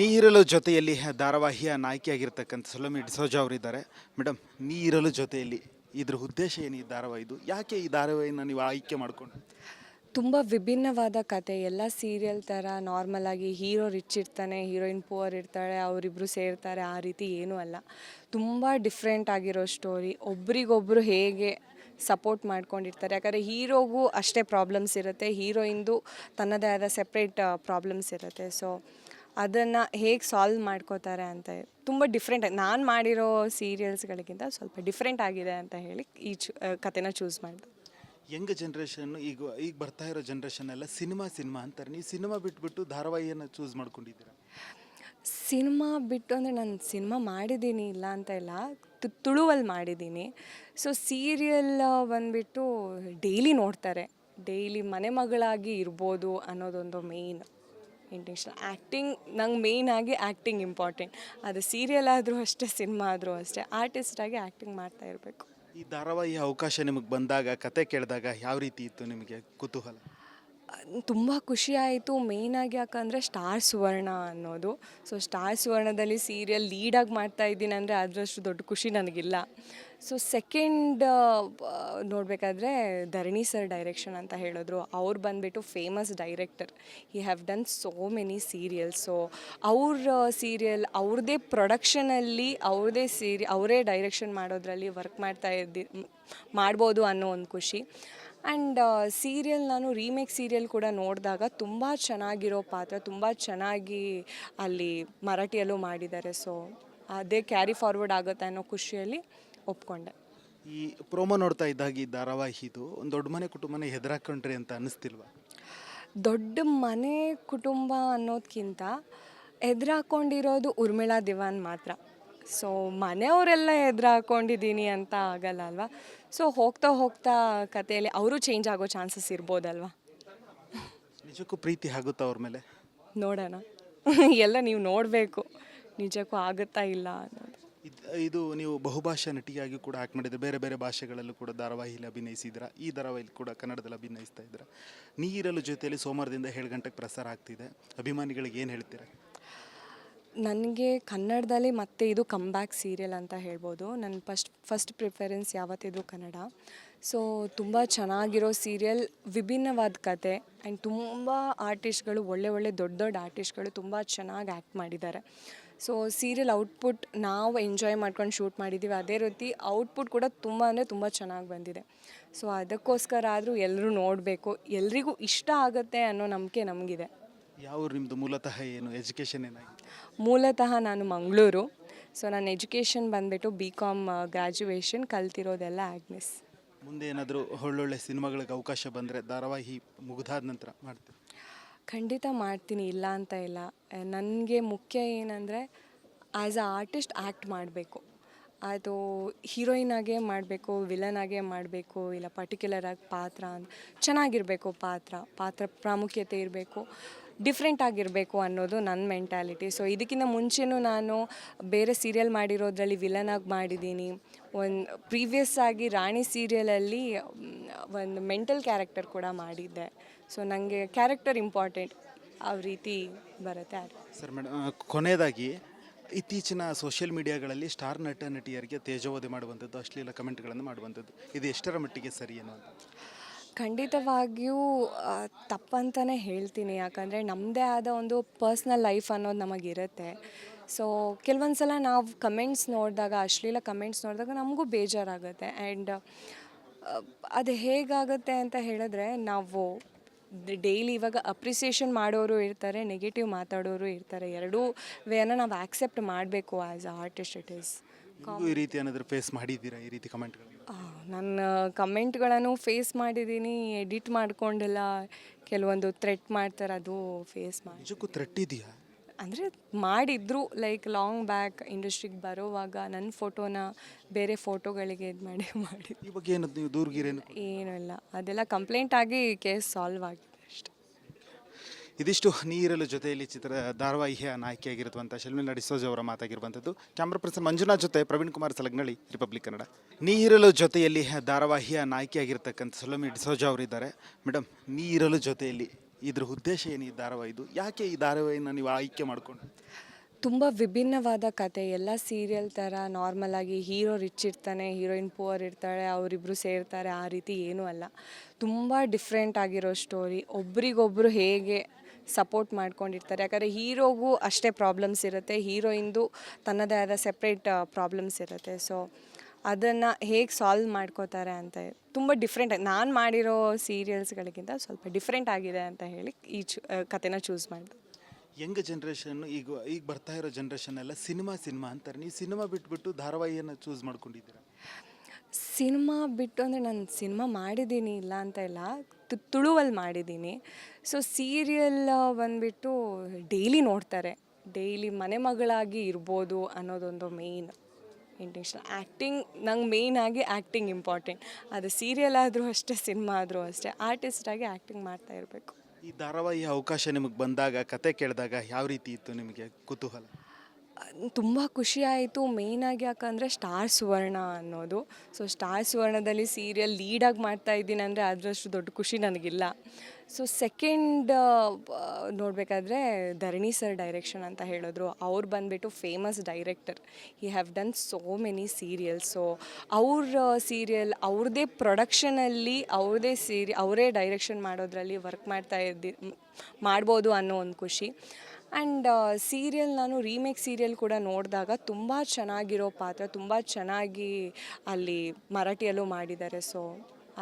ನೀರಲು ಜೊತೆಯಲ್ಲಿ ಧಾರಾವಾಹಿಯ ನಾಯಕಿಯಾಗಿರ್ತಕ್ಕಂಥ ಸುಲಮಿ ಡಿಸೋಜಾ ಅವರಿದ್ದಾರೆ. ಮೇಡಮ್ ನೀರಲು ಜೊತೆಯಲ್ಲಿ ಇದ್ರ ಉದ್ದೇಶ ಏನು ಈ ಧಾರಾವಾಹಿದು ಯಾಕೆ ಈ ಧಾರಾವಾಹಿನ ನೀವು ಆಯ್ಕೆ ಮಾಡಿಕೊಂಡು ತುಂಬ ವಿಭಿನ್ನವಾದ ಕತೆ. ಎಲ್ಲ ಸೀರಿಯಲ್ ಥರ ನಾರ್ಮಲ್ ಆಗಿ ಹೀರೋ ರಿಚ್ ಇರ್ತಾನೆ, ಹೀರೋಯಿನ್ ಪುವರ್ ಇರ್ತಾಳೆ ಅವರಿಬ್ಬರು ಸೇರ್ತಾರೆ, ಆ ರೀತಿ ಏನೂ ಅಲ್ಲ. ತುಂಬ ಡಿಫ್ರೆಂಟ್ ಆಗಿರೋ ಸ್ಟೋರಿ. ಒಬ್ರಿಗೊಬ್ರು ಹೇಗೆ ಸಪೋರ್ಟ್ ಮಾಡ್ಕೊಂಡಿರ್ತಾರೆ. ಯಾಕಂದರೆ ಹೀರೋಗೂ ಅಷ್ಟೇ ಪ್ರಾಬ್ಲಮ್ಸ್ ಇರುತ್ತೆ ಹೀರೋಯಿಂದು ತನ್ನದೇ ಆದ ಸೆಪ್ರೇಟ್ ಪ್ರಾಬ್ಲಮ್ಸ್ ಇರುತ್ತೆ. ಸೊ ಅದನ್ನು ಹೇಗೆ ಸಾಲ್ವ್ ಮಾಡ್ಕೋತಾರೆ ಅಂತ ತುಂಬ ಡಿಫ್ರೆಂಟ್ ನಾನು ಮಾಡಿರೋ ಸೀರಿಯಲ್ಸ್ಗಳಿಗಿಂತ ಸ್ವಲ್ಪ ಡಿಫ್ರೆಂಟ್ ಆಗಿದೆ ಅಂತ ಹೇಳಿ ಈ ಚು ಕತೆನ ಚೂಸ್ ಮಾಡಿದೆ. ಯಂಗ್ ಜನ್ರೇಷನ್ ಈಗ ಈಗ ಬರ್ತಾ ಇರೋ ಜನ್ರೇಷನ್ ಎಲ್ಲ ಸಿನಿಮಾ ಸಿನಿಮಾ ಅಂತಾರೆ. ನೀವು ಸಿನಿಮಾ ಬಿಟ್ಬಿಟ್ಟು ಧಾರಾವಾಹಿಯನ್ನು ಚೂಸ್ ಮಾಡ್ಕೊಂಡಿದ್ದೀರಾ? ಸಿನಿಮಾ ಬಿಟ್ಟು ಅಂದರೆ ನಾನು ಸಿನಿಮಾ ಮಾಡಿದ್ದೀನಿ ಇಲ್ಲ ಅಂತ ಇಲ್ಲ ತು- ತುಳುವಲ್ಲಿ ಮಾಡಿದ್ದೀನಿ. ಸೊ ಸೀರಿಯಲ್ ಬಂದುಬಿಟ್ಟು ಡೈಲಿ ನೋಡ್ತಾರೆ. ಡೈಲಿ ಮನೆ ಮಗಳಾಗಿ ಇರ್ಬೋದು ಅನ್ನೋದೊಂದು ಮೇಯ್ನ್ ಇಂಟೆನ್ಷನ್ ಆ್ಯಕ್ಟಿಂಗ್ ನಂಗೆ ಆಗಿ ಆ್ಯಕ್ಟಿಂಗ್ ಇಂಪಾರ್ಟೆಂಟ್ ಅದು ಸೀರಿಯಲ್ ಆದರೂ ಅಷ್ಟೇ ಸಿನಿಮಾ ಆದರೂ ಅಷ್ಟೇ. ಆರ್ಟಿಸ್ಟಾಗಿ ಆ್ಯಕ್ಟಿಂಗ್ ಮಾಡ್ತಾ ಇರಬೇಕು. ಈ ಧಾರಾವಾಹಿ ಅವಕಾಶ ನಿಮಗೆ ಬಂದಾಗ, ಕತೆ ಕೇಳಿದಾಗ ಯಾವ ರೀತಿ ಇತ್ತು ನಿಮಗೆ ಕುತೂಹಲ? ತುಂಬ ಖುಷಿ ಆಯಿತು ಮೇಯ್ನಾಗಿ ಯಾಕಂದರೆ ಸ್ಟಾರ್ ಸುವರ್ಣ ಅನ್ನೋದು. ಸೊ ಸ್ಟಾರ್ ಸುವರ್ಣದಲ್ಲಿ ಸೀರಿಯಲ್ ಲೀಡಾಗಿ ಮಾಡ್ತಾ ಇದ್ದೀನಿ ಅಂದರೆ ಅದರಷ್ಟು ದೊಡ್ಡ ಖುಷಿ ನನಗಿಲ್ಲ. ಸೊ ಸೆಕೆಂಡ್ ನೋಡಬೇಕಾದ್ರೆ ಧರಣಿ ಸರ್ ಡೈರೆಕ್ಷನ್ ಅಂತ ಹೇಳಿದ್ರು. ಅವ್ರು ಬಂದುಬಿಟ್ಟು ಫೇಮಸ್ ಡೈರೆಕ್ಟರ್ ಈ have done so many serials so ಅವ್ರ ಸೀರಿಯಲ್ ಅವ್ರದ್ದೇ ಪ್ರೊಡಕ್ಷನಲ್ಲಿ ಅವ್ರದೇ ಸೀರಿ ಅವರೇ ಡೈರೆಕ್ಷನ್ ಮಾಡೋದ್ರಲ್ಲಿ ವರ್ಕ್ ಮಾಡ್ತಾ ಇದ್ದಿ, ಮಾಡ್ಬೋದು ಅನ್ನೋ ಒಂದು ಖುಷಿ. ಆ್ಯಂಡ್ ಸೀರಿಯಲ್ ನಾನು ರೀಮೇಕ್ ಸೀರಿಯಲ್ ಕೂಡ ನೋಡಿದಾಗ ತುಂಬ ಚೆನ್ನಾಗಿರೋ ಪಾತ್ರ ತುಂಬ ಚೆನ್ನಾಗಿ ಅಲ್ಲಿ ಮರಾಠಿಯಲ್ಲೂ ಮಾಡಿದ್ದಾರೆ. ಸೊ ಅದೇ ಕ್ಯಾರಿ ಫಾರ್ವರ್ಡ್ ಆಗುತ್ತೆ ಅನ್ನೋ ಖುಷಿಯಲ್ಲಿ ಒಪ್ಕೊಂಡೆ. ಈ ಪ್ರೋಮೋ ನೋಡ್ತಾ ಇದ್ದಾಗ ಈ ಧಾರಾವಾಹಿದು ಒಂದು ದೊಡ್ಡ ಮನೆ ಕುಟುಂಬನ ಹೆದರಾಕೊಂಡ್ರಿ ಅಂತ ಅನ್ನಿಸ್ತಿಲ್ವಾ ದೊಡ್ಡ ಮನೆ ಕುಟುಂಬ ಅನ್ನೋದಕ್ಕಿಂತ ಎದುರಾಕೊಂಡಿರೋದು ಉರ್ಮಿಳಾ ದಿವಾನ್ ಮಾತ್ರ. ಸೊ ಮನೆಯವರೆಲ್ಲ ಎದುರಾಕೊಂಡಿದ್ದೀನಿ ಅಂತ ಆಗಲ್ಲ ಅಲ್ವಾ? ಸೊ ಹೋಗ್ತಾ ಹೋಗ್ತಾ ಕಥೆಯಲ್ಲಿ ಅವರು ಚೇಂಜ್ ಆಗೋ ಚಾನ್ಸಸ್ ಇರ್ಬೋದಲ್ವಾ? ನಿಜಕ್ಕೂ ಪ್ರೀತಿ ಆಗುತ್ತಾ ಅವ್ರ ಮೇಲೆ? ನೋಡೋಣ. ಎಲ್ಲ ನೀವು ನೋಡಬೇಕು. ನಿಜಕ್ಕೂ ಆಗುತ್ತಾ ಇಲ್ಲ ಅನ್ನೋದು. ಇದ್- ಇದು ನೀವು ಬಹುಭಾಷಾ ನಟಿಯಾಗಿ ಕೂಡ ಆಕ್ಟ್ ಮಾಡಿದ್ರೆ ಬೇರೆ ಬೇರೆ ಭಾಷೆಗಳಲ್ಲೂ ಕೂಡ ಧಾರಾವಾಹಿಯಲ್ಲಿ ಅಭಿನಯಿಸಿದ್ರ ಈ ಧಾರಾವಾಹಿಲಿ ಕೂಡ ಕನ್ನಡದಲ್ಲಿ ಅಭಿನಯಿಸ್ತಾ ಇದ್ದೀರಾ? ನೀರಲು ಜೊತೆಯಲ್ಲಿ ಸೋಮವಾರದಿಂದ ಏಳು ಗಂಟೆಗೆ ಪ್ರಸಾರ ಆಗ್ತಿದೆ. ಅಭಿಮಾನಿಗಳಿಗೆ ಏನು ಹೇಳ್ತೀರಾ? ನನಗೆ ಕನ್ನಡದಲ್ಲಿ ಮತ್ತೆ ಇದು ಕಮ್ ಬ್ಯಾಕ್ ಸೀರಿಯಲ್ ಅಂತ ಹೇಳ್ಬೋದು. ನನ್ನ ಫಸ್ಟ್ ಫಸ್ಟ್ ಪ್ರಿಫರೆನ್ಸ್ ಯಾವತ್ತಿದ್ರು ಕನ್ನಡ. ಸೊ ತುಂಬ ಚೆನ್ನಾಗಿರೋ ಸೀರಿಯಲ್ ವಿಭಿನ್ನವಾದ ಕತೆ. ಆ್ಯಂಡ್ ತುಂಬ ಆರ್ಟಿಸ್ಟ್ಗಳು ಒಳ್ಳೆ ಒಳ್ಳೆ ದೊಡ್ಡ ದೊಡ್ಡ ಆರ್ಟಿಸ್ಟ್ಗಳು ತುಂಬ ಚೆನ್ನಾಗಿ ಆ್ಯಕ್ಟ್ ಮಾಡಿದ್ದಾರೆ. ಸೊ ಸೀರಿಯಲ್ ಔಟ್ಪುಟ್ ನಾವು ಎಂಜಾಯ್ ಮಾಡ್ಕೊಂಡು ಶೂಟ್ ಮಾಡಿದ್ದೀವಿ ಅದೇ ರೀತಿ ಔಟ್ಪುಟ್ ಕೂಡ ತುಂಬ ಅಂದರೆ ತುಂಬ ಚೆನ್ನಾಗಿ ಬಂದಿದೆ. ಸೊ ಅದಕ್ಕೋಸ್ಕರ ಆದರೂ ಎಲ್ಲರೂ ನೋಡಬೇಕು. ಎಲ್ರಿಗೂ ಇಷ್ಟ ಆಗುತ್ತೆ ಅನ್ನೋ ನಂಬಿಕೆ ನಮಗಿದೆ. ಯಾವ ನಿಮ್ಮದು ಮೂಲತಃ ಏನು? ಎಜುಕೇಷನ್ ಏನಾಗಿದೆ ಮೂಲತಃ ನಾನು ಮಂಗಳೂರು. ಸೊ ನನ್ನ ಎಜುಕೇಷನ್ ಬಂದುಬಿಟ್ಟು ಬಿ ಕಾಮ್ ಗ್ರ್ಯಾಜುಯೇಷನ್ ಕಲ್ತಿರೋದೆಲ್ಲ ಆಗ್ನೆಸ್ ಮುಂದೆ ಏನಾದರೂ ಒಳ್ಳೊಳ್ಳೆ ಸಿನಿಮಾಗಳಿಗೆ ಅವಕಾಶ ಬಂದರೆ ಧಾರಾವಾಹಿ ಮುಗಿದಾದ ನಂತರ ಮಾಡ್ತೀನಿ ಖಂಡಿತ ಮಾಡ್ತೀನಿ ಇಲ್ಲ ಅಂತ ಇಲ್ಲ. ನನಗೆ ಮುಖ್ಯ ಏನಂದರೆ ಆ್ಯಸ್ ಅ ಆರ್ಟಿಸ್ಟ್ ಆ್ಯಕ್ಟ್ ಮಾಡಬೇಕು. ಅದು ಹೀರೋಯಿನ್ ಆಗೇ ಮಾಡಬೇಕು ವಿಲನ್ ಆಗೇ ಮಾಡಬೇಕು ಇಲ್ಲ ಪರ್ಟಿಕ್ಯುಲರ್ ಆಗಿ ಪಾತ್ರ ಅಂತ. ಚೆನ್ನಾಗಿರಬೇಕು ಪಾತ್ರ ಪಾತ್ರ ಪ್ರಾಮುಖ್ಯತೆ ಇರಬೇಕು. ಡಿಫ್ರೆಂಟ್ ಆಗಿರಬೇಕು ಅನ್ನೋದು ನನ್ನ ಮೆಂಟ್ಯಾಲಿಟಿ ಸೊ ಇದಕ್ಕಿಂತ ಮುಂಚೆನೂ ನಾನು ಬೇರೆ ಸೀರಿಯಲ್ ಮಾಡಿರೋದ್ರಲ್ಲಿ ವಿಲನ್ ಆಗಿ ಮಾಡಿದ್ದೀನಿ ಒಂದು ಪ್ರೀವಿಯಸ್ ಆಗಿ ರಾಣಿ ಸೀರಿಯಲಲ್ಲಿ ಒಂದು ಮೆಂಟಲ್ ಕ್ಯಾರೆಕ್ಟರ್ ಕೂಡ ಮಾಡಿದ್ದೆ. ಸೊ ನನಗೆ ಕ್ಯಾರೆಕ್ಟರ್ ಇಂಪಾರ್ಟೆಂಟ್ ಆ ರೀತಿ ಬರುತ್ತೆ ಸರ್ ಮೇಡಮ್ ಕೊನೆಯದಾಗಿ, ಇತ್ತೀಚಿನ ಸೋಷಿಯಲ್ ಮೀಡಿಯಾಗಳಲ್ಲಿ ಸ್ಟಾರ್ ನಟ ನಟಿಯರಿಗೆ ತೇಜೋವಧೆ ಮಾಡುವಂಥದ್ದು, ಅಶ್ಲೀಲ ಕಮೆಂಟ್ಗಳನ್ನು ಮಾಡುವಂಥದ್ದು, ಇದು ಎಷ್ಟರ ಮಟ್ಟಿಗೆ ಸರಿ ಅನ್ನೋ ಖಂಡಿತವಾಗಿಯೂ ತಪ್ಪಂತಲೇ ಹೇಳ್ತೀನಿ. ಯಾಕಂದರೆ ನಮ್ಮದೇ ಆದ ಒಂದು ಪರ್ಸ್ನಲ್ ಲೈಫ್ ಅನ್ನೋದು ನಮಗಿರುತ್ತೆ. ಸೊ ಕೆಲವೊಂದು ಸಲ ನಾವು ಕಮೆಂಟ್ಸ್ ನೋಡಿದಾಗ, ಅಶ್ಲೀಲ ಕಮೆಂಟ್ಸ್ ನೋಡಿದಾಗ ನಮಗೂ ಬೇಜಾರಾಗುತ್ತೆ. ಆ್ಯಂಡ್ ಅದು ಹೇಗಾಗುತ್ತೆ ಅಂತ ಹೇಳಿದ್ರೆ, ನಾವು ಡೈಲಿ ಇವಾಗ ಅಪ್ರಿಸಿಯೇಷನ್ ಮಾಡೋರು ಇರ್ತಾರೆ, ನೆಗೆಟಿವ್ ಮಾತಾಡೋರು ಇರ್ತಾರೆ. ಎರಡೂ ವೇನ ನಾವು ಆಕ್ಸೆಪ್ಟ್ ಮಾಡಬೇಕು ಆ್ಯಸ್ ಆರ್ಟಿಸ್ಟ್ ಇಟ್ ಈಸ್ ಈ ರೀತಿ ಏನಾದರೂ ಫೇಸ್ ಮಾಡಿದ್ದೀರಾ ಈ ರೀತಿ ಕಮೆಂಟ್ಗಳು? ನನ್ನ ಕಮೆಂಟ್ಗಳನ್ನು ಫೇಸ್ ಮಾಡಿದ್ದೀನಿ ಎಡಿಟ್ ಮಾಡಿಕೊಂಡೆಲ್ಲ. ಕೆಲವೊಂದು ಥ್ರೆಟ್ ಮಾಡ್ತಾರೆ ಅದು ಫೇಸ್ ಮಾಡಿ. ನಿಜಕ್ಕೂ ಥ್ರೆಟ್ ಇದೆಯಾ? ಅಂದರೆ ಮಾಡಿದ್ರು ಲೈಕ್ ಲಾಂಗ್ ಬ್ಯಾಕ್ ಇಂಡಸ್ಟ್ರಿಗೆ ಬರೋವಾಗ ನನ್ನ ಫೋಟೋನ ಬೇರೆ ಫೋಟೋಗಳಿಗೆ ಇದು ಮಾಡಿ ಮಾಡಿ. ಈ ಬಗ್ಗೆ ನೀವು ದೂರ್ಗಿರೇನು? ಏನೂ ಇಲ್ಲ. ಅದೆಲ್ಲ ಕಂಪ್ಲೇಂಟ್ ಆಗಿ ಕೇಸ್ ಸಾಲ್ವ್ ಅಷ್ಟೆ ಇದಿಷ್ಟು ನೀರಲು ಜೊತೆಯಲ್ಲಿ ಚಿತ್ರ ಧಾರಾವಾಹಿಯ ನಾಯಕಿಯಾಗಿರುವಂಥ ಶಲ್ಮಿಲ್ ನಡಿಸೋಜ್ ಅವರ ಮಾತಾಗಿರುವಂಥದ್ದು. ಕ್ಯಾಮ್ರಾ ಪರ್ಸನ್ ಮಂಜುನಾಥ್ ಜೊತೆ ಪ್ರವೀಣ್ ಕುಮಾರ್ ಸಲಗ್ನಳ್ಳಿ, ರಿಪಬ್ಲಿಕ್ ಕನ್ನಡ. ನೀರಲು ಜೊತೆಯಲ್ಲಿ ಧಾರಾವಾಹಿಯ ನಾಯಕಿಯಾಗಿರ್ತಕ್ಕಂಥ ಸೊಲೋಮಿ ಡಿಸೋಜಾ ಅವರಿದ್ದಾರೆ. ಮೇಡಮ್ ನೀರಲು ಜೊತೆಯಲ್ಲಿ ಇದ್ರ ಉದ್ದೇಶ ಏನು ಈ ಧಾರಾವಾಹಿದು? ಯಾಕೆ ಈ ಧಾರಾವಾಹಿನ ನೀವು ಆಯ್ಕೆ ಮಾಡಿಕೊಂಡು ತುಂಬ ವಿಭಿನ್ನವಾದ ಕತೆ. ಎಲ್ಲ ಸೀರಿಯಲ್ ಥರ ನಾರ್ಮಲ್ ಆಗಿ ಹೀರೋ ರಿಚ್ ಇರ್ತಾನೆ, ಹೀರೋಯಿನ್ ಪುವರ್ ಇರ್ತಾಳೆ ಅವರಿಬ್ಬರು ಸೇರ್ತಾರೆ, ಆ ರೀತಿ ಏನೂ ಅಲ್ಲ. ತುಂಬ ಡಿಫ್ರೆಂಟ್ ಆಗಿರೋ ಸ್ಟೋರಿ. ಒಬ್ರಿಗೊಬ್ಬರು ಹೇಗೆ ಸಪೋರ್ಟ್ ಮಾಡ್ಕೊಂಡಿರ್ತಾರೆ. ಯಾಕಂದರೆ ಹೀರೋಗೂ ಅಷ್ಟೇ ಪ್ರಾಬ್ಲಮ್ಸ್ ಇರುತ್ತೆ. ಹೀರೋಯಿಂದು ತನ್ನದೇ ಆದ ಸೆಪ್ರೇಟ್ ಪ್ರಾಬ್ಲಮ್ಸ್ ಇರುತ್ತೆ. ಸೊ ಅದನ್ನು ಹೇಗೆ ಸಾಲ್ವ್ ಮಾಡ್ಕೋತಾರೆ ಅಂತ ತುಂಬ ಡಿಫ್ರೆಂಟ್ ನಾನು ಮಾಡಿರೋ ಸೀರಿಯಲ್ಸ್ಗಳಿಗಿಂತ ಸ್ವಲ್ಪ ಡಿಫ್ರೆಂಟ್ ಆಗಿದೆ ಅಂತ ಹೇಳಿ ಈ ಚು ಕತೆನ ಚೂಸ್ ಮಾಡಿದೆ. ಯಂಗ್ ಜನ್ರೇಷನ್ ಈಗ ಈಗ ಬರ್ತಾ ಇರೋ ಜನ್ರೇಷನ್ ಎಲ್ಲ ಸಿನಿಮಾ ಸಿನಿಮಾ ಅಂತಾರೆ. ನೀವು ಸಿನಿಮಾ ಬಿಟ್ಬಿಟ್ಟು ಧಾರಾವಾಹಿಯನ್ನು ಚೂಸ್ ಮಾಡ್ಕೊಂಡಿದ್ದೀರಾ? ಸಿನಿಮಾ ಬಿಟ್ಟು ಅಂದರೆ ನಾನು ಸಿನಿಮಾ ಮಾಡಿದ್ದೀನಿ ಇಲ್ಲ ಅಂತ ಇಲ್ಲ. ತುಳುವಲ್ಲಿ ಮಾಡಿದ್ದೀನಿ ಸೊ ಸೀರಿಯಲ್ ಬಂದುಬಿಟ್ಟು ಡೈಲಿ ನೋಡ್ತಾರೆ. ಡೈಲಿ ಮನೆ ಮಗಳಾಗಿ ಇರ್ಬೋದು ಅನ್ನೋದೊಂದು ಮೇಯ್ನ್ ಇಂಟೆನ್ಷನ್ ಆ್ಯಕ್ಟಿಂಗ್ ನಂಗೆ ಆಗಿ ಆ್ಯಕ್ಟಿಂಗ್ ಇಂಪಾರ್ಟೆಂಟ್ ಅದು ಸೀರಿಯಲ್ ಆದರೂ ಅಷ್ಟೇ ಸಿನಿಮಾ ಆದರೂ ಅಷ್ಟೇ. ಆರ್ಟಿಸ್ಟಾಗಿ ಆ್ಯಕ್ಟಿಂಗ್ ಮಾಡ್ತಾ ಇರಬೇಕು. ಈ ಧಾರಾವಾಹಿ ಅವಕಾಶ ನಿಮಗೆ ಬಂದಾಗ, ಕತೆ ಕೇಳಿದಾಗ ಯಾವ ರೀತಿ ಇತ್ತು ನಿಮಗೆ ಕುತೂಹಲ? ತುಂಬ ಖುಷಿ ಆಯಿತು ಮೇಯ್ನಾಗಿ ಯಾಕಂದರೆ ಸ್ಟಾರ್ ಸುವರ್ಣ ಅನ್ನೋದು. ಸೊ ಸ್ಟಾರ್ ಸುವರ್ಣದಲ್ಲಿ ಸೀರಿಯಲ್ ಲೀಡಾಗಿ ಮಾಡ್ತಾ ಇದ್ದೀನಿ ಅಂದರೆ ಅದರಷ್ಟು ದೊಡ್ಡ ಖುಷಿ ನನಗಿಲ್ಲ. ಸೊ ಸೆಕೆಂಡ್ ನೋಡಬೇಕಾದ್ರೆ ಧರಣಿ ಸರ್ ಡೈರೆಕ್ಷನ್ ಅಂತ ಹೇಳಿದ್ರು. ಅವ್ರು ಬಂದುಬಿಟ್ಟು ಫೇಮಸ್ ಡೈರೆಕ್ಟರ್ ಈ have done so many serials so ಅವ್ರ ಸೀರಿಯಲ್ ಅವ್ರದ್ದೇ ಪ್ರೊಡಕ್ಷನಲ್ಲಿ ಅವ್ರದ್ದೇ ಸೀರಿ ಅವರೇ ಡೈರೆಕ್ಷನ್ ಮಾಡೋದ್ರಲ್ಲಿ ವರ್ಕ್ ಮಾಡ್ತಾ ಇದ್ದಿ, ಮಾಡ್ಬೋದು ಅನ್ನೋ ಒಂದು ಖುಷಿ. ಆ್ಯಂಡ್ ಸೀರಿಯಲ್ ನಾನು ರೀಮೇಕ್ ಸೀರಿಯಲ್ ಕೂಡ ನೋಡಿದಾಗ ತುಂಬ ಚೆನ್ನಾಗಿರೋ ಪಾತ್ರ ತುಂಬ ಚೆನ್ನಾಗಿ ಅಲ್ಲಿ ಮರಾಠಿಯಲ್ಲೂ ಮಾಡಿದ್ದಾರೆ. ಸೊ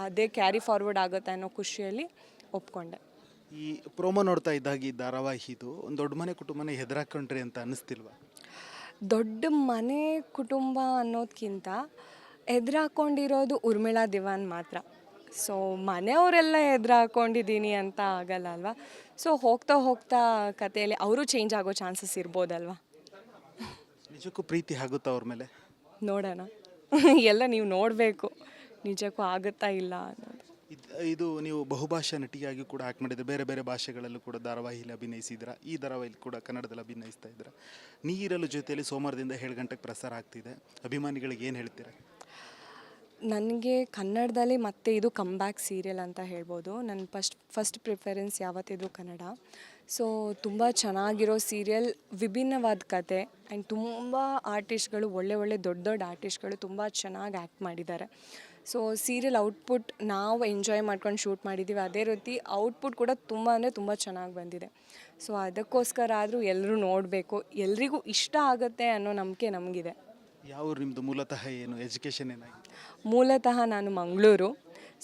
ಅದೇ ಕ್ಯಾರಿ ಫಾರ್ವರ್ಡ್ ಆಗುತ್ತೆ ಅನ್ನೋ ಖುಷಿಯಲ್ಲಿ ಒಪ್ಕೊಂಡೆ. ಈ ಪ್ರೋಮೋ ನೋಡ್ತಾ ಇದ್ದಾಗ ಈ ಧಾರಾವಾಹಿದು ಒಂದು ದೊಡ್ಡ ಮನೆ ಕುಟುಂಬನೇ ಹೆದರಾಕೊಂಡ್ರಿ ಅಂತ ಅನ್ನಿಸ್ತಿಲ್ವಾ? ದೊಡ್ಡ ಮನೆ ಕುಟುಂಬ ಅನ್ನೋದಕ್ಕಿಂತ ಎದುರಾಕೊಂಡಿರೋದು ಉರ್ಮಿಳಾ ದಿವಾನ್ ಮಾತ್ರ. ಸೊ ಮನೆಯವರೆಲ್ಲ ಎದುರಾಕೊಂಡಿದ್ದೀನಿ ಅಂತ ಆಗಲ್ಲ ಅಲ್ವಾ? ಸೊ ಹೋಗ್ತಾ ಹೋಗ್ತಾ ಕಥೆಯಲ್ಲಿ ಅವರು ಚೇಂಜ್ ಆಗೋ ಚಾನ್ಸಸ್ ಇರ್ಬೋದಲ್ವಾ? ನಿಜಕ್ಕೂ ಪ್ರೀತಿ ಆಗುತ್ತಾ ಅವ್ರ ಮೇಲೆ? ನೋಡೋಣ. ಎಲ್ಲ ನೀವು ನೋಡಬೇಕು. ನಿಜಕ್ಕೂ ಆಗುತ್ತಾ ಇಲ್ಲ ಅನ್ನೋದು. ಇದ್- ಇದು ನೀವು ಬಹುಭಾಷಾ ನಟಿಯಾಗಿ ಕೂಡ ಆಕ್ಟ್ ಮಾಡಿದ್ರೆ ಬೇರೆ ಬೇರೆ ಭಾಷೆಗಳಲ್ಲೂ ಕೂಡ ಧಾರಾವಾಹಿಲಿ ಅಭಿನಯಿಸಿದ್ರ ಈ ಧಾರಾವಾಹಿಲಿ ಕೂಡ ಕನ್ನಡದಲ್ಲಿ ಅಭಿನಯಿಸ್ತಾ ಇದ್ರ ನೀರಲು ಜೊತೆಯಲ್ಲಿ ಸೋಮವಾರದಿಂದ ಏಳು ಗಂಟೆಗೆ ಪ್ರಸಾರ ಆಗ್ತಿದೆ. ಅಭಿಮಾನಿಗಳಿಗೆ ಏನು ಹೇಳ್ತೀರಾ? ನನಗೆ ಕನ್ನಡದಲ್ಲಿ ಮತ್ತೆ ಇದು ಕಮ್ ಬ್ಯಾಕ್ ಸೀರಿಯಲ್ ಅಂತ ಹೇಳ್ಬೋದು. ನನ್ನ ಫಸ್ಟ್ ಫಸ್ಟ್ ಪ್ರಿಫರೆನ್ಸ್ ಯಾವತ್ತಿದ್ರು ಕನ್ನಡ. ಸೊ ತುಂಬ ಚೆನ್ನಾಗಿರೋ ಸೀರಿಯಲ್ ವಿಭಿನ್ನವಾದ ಕತೆ ಆ್ಯಂಡ್ ತುಂಬ ಆರ್ಟಿಸ್ಟ್ಗಳು ಒಳ್ಳೆ ಒಳ್ಳೆ ದೊಡ್ಡ ದೊಡ್ಡ ಆರ್ಟಿಸ್ಟ್ಗಳು ತುಂಬ ಚೆನ್ನಾಗಿ ಆ್ಯಕ್ಟ್ ಮಾಡಿದ್ದಾರೆ. ಸೊ ಸೀರಿಯಲ್ ಔಟ್ಪುಟ್ ನಾವು ಎಂಜಾಯ್ ಮಾಡ್ಕೊಂಡು ಶೂಟ್ ಮಾಡಿದ್ದೀವಿ ಅದೇ ರೀತಿ ಔಟ್ಪುಟ್ ಕೂಡ ತುಂಬ ಅಂದರೆ ತುಂಬ ಚೆನ್ನಾಗಿ ಬಂದಿದೆ. ಸೊ ಅದಕ್ಕೋಸ್ಕರ ಆದರೂ ಎಲ್ಲರೂ ನೋಡಬೇಕು. ಎಲ್ರಿಗೂ ಇಷ್ಟ ಆಗುತ್ತೆ ಅನ್ನೋ ನಂಬಿಕೆ ನಮಗಿದೆ. ಯಾವ ನಿಮ್ಮದು ಮೂಲತಃ ಏನು? ಎಜುಕೇಷನ್ ಏನಾಗಿದೆ ಮೂಲತಃ ನಾನು ಮಂಗಳೂರು.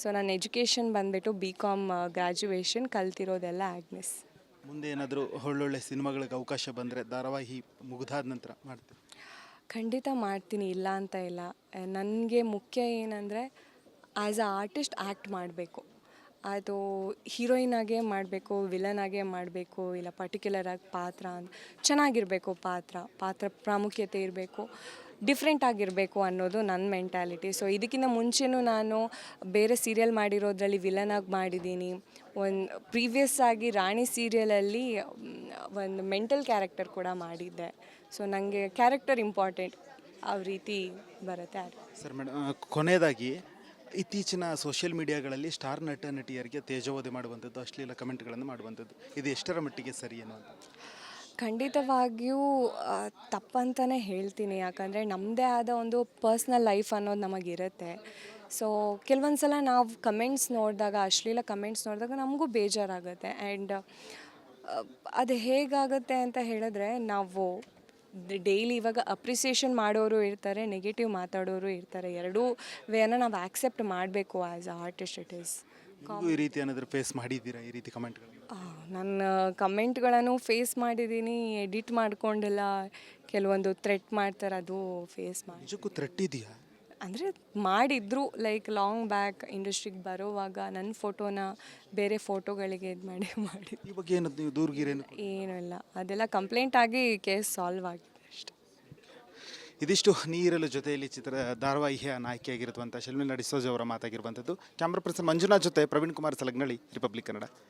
ಸೊ ನನ್ನ ಎಜುಕೇಷನ್ ಬಂದುಬಿಟ್ಟು ಬಿ ಕಾಮ್ ಗ್ರ್ಯಾಜುಯೇಷನ್ ಕಲ್ತಿರೋದೆಲ್ಲ ಆಗ್ನೆಸ್ ಮುಂದೆ ಏನಾದರೂ ಒಳ್ಳೊಳ್ಳೆ ಸಿನಿಮಾಗಳಿಗೆ ಅವಕಾಶ ಬಂದರೆ ಧಾರಾವಾಹಿ ಮುಗಿದಾದ ನಂತರ ಮಾಡ್ತೀನಿ ಖಂಡಿತ ಮಾಡ್ತೀನಿ ಇಲ್ಲ ಅಂತ ಇಲ್ಲ. ನನಗೆ ಮುಖ್ಯ ಏನಂದರೆ ಆ್ಯಸ್ ಅ ಆರ್ಟಿಸ್ಟ್ ಆ್ಯಕ್ಟ್ ಮಾಡಬೇಕು. ಅದು ಹೀರೋಯಿನ್ ಆಗೇ ಮಾಡಬೇಕು ವಿಲನ್ ಆಗೇ ಮಾಡಬೇಕು ಇಲ್ಲ ಪರ್ಟಿಕ್ಯುಲರ್ ಆಗಿ ಪಾತ್ರ ಅಂತ ಚೆನ್ನಾಗಿರಬೇಕು ಪಾತ್ರ ಪಾತ್ರ ಪ್ರಾಮುಖ್ಯತೆ ಇರಬೇಕು. ಡಿಫ್ರೆಂಟ್ ಆಗಿರಬೇಕು ಅನ್ನೋದು ನನ್ನ ಮೆಂಟ್ಯಾಲಿಟಿ ಸೊ ಇದಕ್ಕಿಂತ ಮುಂಚೆನೂ ನಾನು ಬೇರೆ ಸೀರಿಯಲ್ ಮಾಡಿರೋದ್ರಲ್ಲಿ ವಿಲನ್ ಆಗಿ ಮಾಡಿದ್ದೀನಿ ಒಂದು ಪ್ರೀವಿಯಸ್ ಆಗಿ ರಾಣಿ ಸೀರಿಯಲಲ್ಲಿ ಒಂದು ಮೆಂಟಲ್ ಕ್ಯಾರೆಕ್ಟರ್ ಕೂಡ ಮಾಡಿದ್ದೆ. ಸೊ ನನಗೆ ಕ್ಯಾರೆಕ್ಟರ್ ಇಂಪಾರ್ಟೆಂಟ್ ಆ ರೀತಿ ಬರುತ್ತೆ ಸರ್ ಮೇಡಮ್ ಕೊನೆಯದಾಗಿ, ಇತ್ತೀಚಿನ ಸೋಷಿಯಲ್ ಮೀಡಿಯಾಗಳಲ್ಲಿ ಸ್ಟಾರ್ ನಟ, ನಟಿಯರಿಗೆ ತೇಜೋವಧೆ ಮಾಡುವಂಥದ್ದು, ಅಶ್ಲೀಲ ಕಮೆಂಟ್ಗಳನ್ನು ಮಾಡುವಂಥದ್ದು, ಇದು ಎಷ್ಟರ ಮಟ್ಟಿಗೆ ಸರಿ ಏನು ಅಂತ ಖಂಡಿತವಾಗಿಯೂ ತಪ್ಪಂತಲೇ ಹೇಳ್ತೀನಿ. ಯಾಕಂದರೆ ನಮ್ಮದೇ ಆದ ಒಂದು ಪರ್ಸ್ನಲ್ ಲೈಫ್ ಅನ್ನೋದು ನಮಗಿರುತ್ತೆ. ಸೊ ಕೆಲವೊಂದು ಸಲ ನಾವು ಕಮೆಂಟ್ಸ್ ನೋಡಿದಾಗ ಅಶ್ಲೀಲ ಕಮೆಂಟ್ಸ್ ನೋಡಿದಾಗ ನಮಗೂ ಬೇಜಾರಾಗುತ್ತೆ. ಆ್ಯಂಡ್ ಅದು ಹೇಗಾಗುತ್ತೆ ಅಂತ ಹೇಳಿದ್ರೆ ನಾವು ಡೈಲಿ ಇವಾಗ ಅಪ್ರಿಸಿಯೇಷನ್ ಮಾಡೋರು ಇರ್ತಾರೆ ನೆಗೆಟಿವ್ ಮಾತಾಡೋರು ಇರ್ತಾರೆ. ಎರಡೂ ವೇನ ನಾವು ಆ್ಯಕ್ಸೆಪ್ಟ್ ಮಾಡಬೇಕು as a artist it is ಈ ರೀತಿ ಏನಾದರೂ ಫೇಸ್ ಮಾಡಿದ್ದೀರಾ ಈ ರೀತಿ ಕಮೆಂಟ್ಗಳನ್ನು ಆ, ನನ್ನ ಕಮೆಂಟ್ಗಳನ್ನು ಫೇಸ್ ಮಾಡಿದ್ದೀನಿ ಎಡಿಟ್ ಮಾಡ್ಕೊಂಡೆಲ್ಲ. ಕೆಲವೊಂದು ಥ್ರೆಟ್ ಮಾಡ್ತಾರೆ ಅದು ಫೇಸ್ ಮಾಡಿ. ನಿಜಕ್ಕೂ ಥ್ರೆಟ್ ಇದೆಯಾ? ಅಂದರೆ ಮಾಡಿದ್ರು ಲೈಕ್ ಲಾಂಗ್ ಬ್ಯಾಕ್ ಇಂಡಸ್ಟ್ರಿಗೆ ಬರೋವಾಗ ನನ್ನ ಫೋಟೋನ ಬೇರೆ ಫೋಟೋಗಳಿಗೆ ಇದು ಮಾಡಿ ಮಾಡಿ. ಈ ಬಗ್ಗೆ ಏನು ನೀವು ದೂರ್ಗಿರೇನು ಏನೂ? ಇಲ್ಲ. ಅದೆಲ್ಲ ಕಂಪ್ಲೇಂಟ್ ಆಗಿ ಕೇಸ್ ಸಾಲ್ವ್ ಆಗಿದೆ ಅಷ್ಟೆ. ಇದಿಷ್ಟು ನೀರಲು ಜೊತೆಯಲ್ಲಿ ಚಿತ್ರ ಧಾರಾವಾಹಿಯ ನಾಯಕಿಯಾಗಿರುವಂಥ ಶಲ್ಮಿ ಡಿಸೋಜ್ ಅವರ ಮಾತಾಗಿರುವಂಥದ್ದು. ಕ್ಯಾಮ್ರಾ ಪರ್ಸನ್ ಮಂಜುನಾಥ್ ಜೊತೆ ಪ್ರವೀಣ್ ಕುಮಾರ್ ಸಲಗ್ನಳ್ಳಿ ರಿಪಬ್ಲಿಕ್ ಕನ್ನಡ.